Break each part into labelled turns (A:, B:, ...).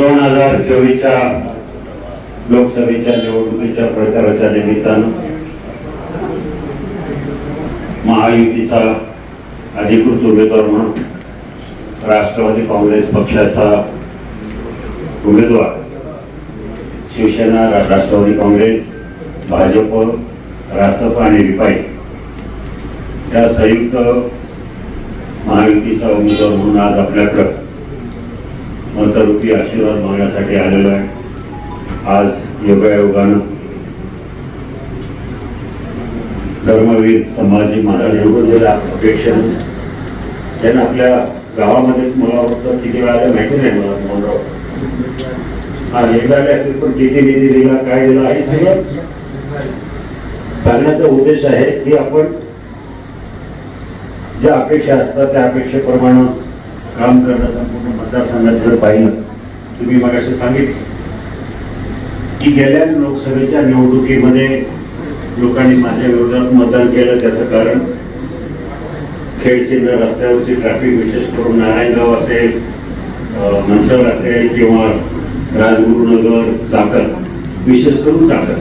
A: दोन हजार चोवीसच्या लोकसभेच्या निवडणुकीच्या प्रचाराच्या निमित्तानं महायुतीचा अधिकृत उमेदवार म्हणून राष्ट्रवादी काँग्रेस पक्षाचा उमेदवार शिवसेना राष्ट्रवादी काँग्रेस भाजप रासप आणि रिपाई या संयुक्त महायुतीचा उमेदवार म्हणून आज आपल्याकडं मतरूपी आशीर्वाद मागण्यासाठी आलेलो आहे. आज योगायोगानं धर्मवीर संभाजी महाराज निवडून अपेक्षा त्यांना आपल्या गावामध्ये मला वाटतं किती वेळा आलं माहिती नाही मला मोहनराव. हा एकदा असेल पण किती निधी दिला काय दिला हे सगळं सांगण्याचा उद्देश आहे की आपण ज्या अपेक्षा असतात त्या अपेक्षेप्रमाणे काम करणं संपूर्ण मतदारसंघाचं जर पाहिलं तुम्ही मग असं सांगितलं की गेल्या लोकसभेच्या निवडणुकीमध्ये लोकांनी माझ्या विरोधात मतदान केलं. त्याचं कारण खेळचिन्ह रस्त्यावरची ट्रॅफिक विशेष करून नारायणगाव असेल मंचर असेल किंवा राजगुरुनगर चाकर विशेष करून चाकर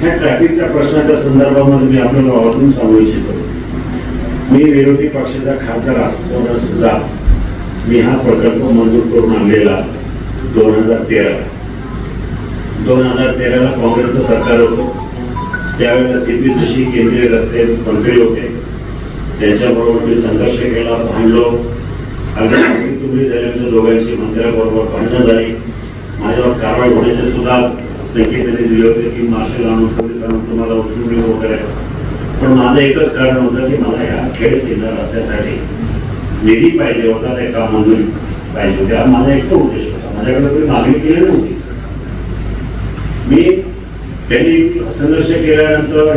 A: ह्या ट्रॅफिकच्या प्रश्नाच्या संदर्भामध्ये मी आपल्याला आवर्जून सांगू इच्छितो. मी विरोधी पक्षाचा खासदार असताना सुद्धा मी हा प्रकल्प मंजूर करून आणलेला दोन हजार तेरा. दोन हजार तेराला काँग्रेसचं सरकार होतं. त्यावेळेला सी पी जोशी केंद्रीय रस्ते मंत्री होते. त्यांच्याबरोबर मी संघर्ष केला भांडलो. अगदी तुम्ही झाल्यानंतर दोघांची मंत्र्याबरोबर भांडणं झाली. माझ्यावर कारवाई होण्याचे सुद्धा संकेत त्यांनी दिले होते की मार्शल आणून पोलीस आणून तुम्हाला उचलून वगैरे. पण माझं एकच कारण होतं की मला या खेळ सिन्नर रस्त्यासाठी निधी पाहिजे होता ते काम मंजुरी पाहिजे होती. हा माझा एकटो उद्देश होता. माझ्याकडे कोणी मागणी केली नव्हती. मी त्यांनी संघर्ष केल्यानंतर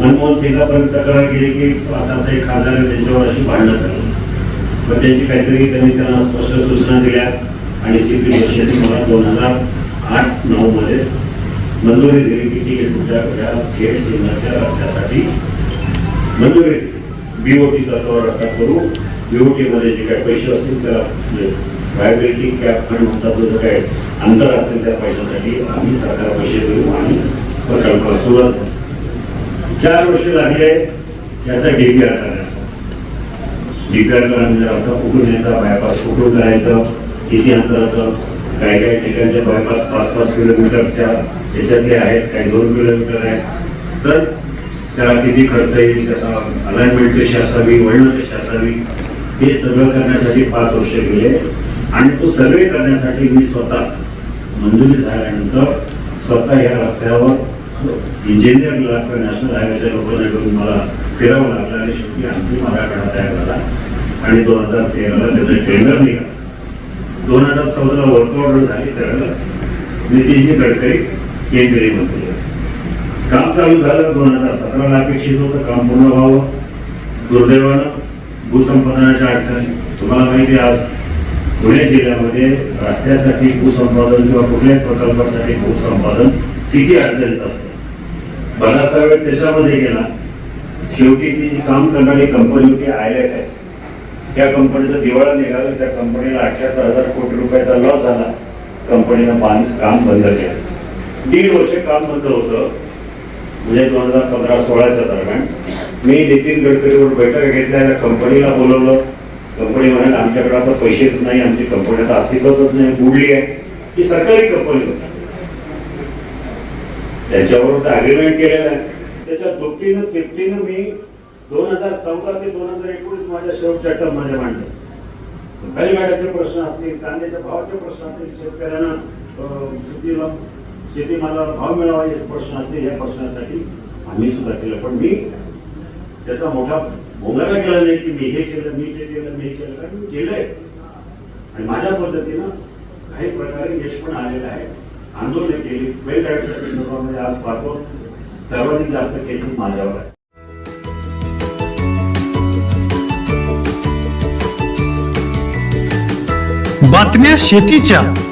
A: मनमोहन सिंगापर्यंत तक्रार केली की असं असं एक खासदार त्यांच्यावर अशी भांडणं झाली. पण त्यांची काहीतरी त्यांनी त्यांना स्पष्ट सूचना दिल्या आणि सी पी जोशी यांनी मला दोन हजार आठ नऊ मध्ये मंजुरी दिली की ठीक आहे तुमच्या या खेड सिन्नरच्या रस्त्यासाठी मंजुरी बीओटी तो रस्ता करू. बीओटी मध्ये जे काही पैसे असतील त्याला व्हायबिलिटी कॅप फंड म्हणतात जो काय अंतर असेल त्या पैशासाठी आम्ही सरकार पैसे देऊ आणि प्रकल्प सुरुवात चार वर्ष झाली आहे याचा डीपीआर करण्याचा डीपीआर म्हणजे रस्ता कुठून यायचा बायपास कुठून करायचं. किती अंतराचं काही काही ठिकाणच्या बायपास पाच पाच किलोमीटरच्या याच्यातले आहेत काही दोन किलोमीटर आहेत. तर त्याला किती खर्च येईल त्याचा अलाइनमेंट कशी असावी वळणं कशी असावी हे सगळं करण्यासाठी पाच वर्ष गेले. आणि तो सर्वे करण्यासाठी मी स्वतः मंजुरी झाल्यानंतर स्वतः या रस्त्यावर इंजिनिअरला किंवा नॅशनल हायवेच्या लोकांना घेऊन मला फिरावं लागलं आणि शेवटी आणखी मला तयार झाला. आणि दोन हजार तेराला त्याचं टेंडर निघालं. दोन हजार चौदाला वर्कआउट झाली त्यावेळेला. नितीनजी गडकरी केंद्रीय मंत्री. होते. काम चालू झालं दोन हजार सतराला अपेक्षित होतं काम पूर्ण व्हावं. दुर्दैवानं भूसंपादनाच्या अडचणी. तुम्हाला माहिती आज पुणे जिल्ह्यामध्ये रस्त्यासाठी भूसंपादन किंवा कुठल्याही प्रकल्पासाठी भूसंपादन किती अडचणीत असतं? बराचसा वेळ त्याच्यामध्ये गेला. शेवटी ती जी काम करणारी कंपनी होती आय एफ एस त्या कंपनीचं दिवाळा निघालं त्या कंपनीला अठ्याहत्तर हजार कोटी रुपयाचा लॉस झाला कंपनीनं काम बंद केलं. दीड वर्ष काम बंद होतं. म्हणजे दोन हजार पंधरा सोळाच्या दरम्यान. मी नितीन गडकरीवर बैठक घेतल्या कंपनीला बोलवलं. कंपनी म्हणाल आमच्याकडे आता पैसेच नाही आमची कंपनी आता अस्तित्वातच नाही बुडली आहे. ही सरकारी कंपनी होती. त्याच्यावर अग्रीमेंट केलेलं आहे त्याच्या दुपटीनं तिपटीनं मी दोन हजार चौदा ते दोन हजार एकोणीस माझ्या शेवटच्या टर्म माझ्या मांडले काळीवाड्याचे प्रश्न असतील कांद्याच्या भावाचे प्रश्न असतील शेतकऱ्यांना अं, भाव मिळावा हे प्रश्न असते या प्रश्नासाठी आम्ही सुद्धा केलं. पण मी त्याचा मोठा भोंगारा केला नाही की मी हे केलं मी ते केलं मी हे केलं. कारण मी केलंय. आणि माझ्या पद्धतीनं काही प्रकारे यश पण आलेलं आहे. आंदोलन केली. वेल डायरेक्टर संदर्भामध्ये आज पाहतो. सर्वाधिक जास्त केसेस माझ्यावर आहे.
B: बातम्या शेतीच्या.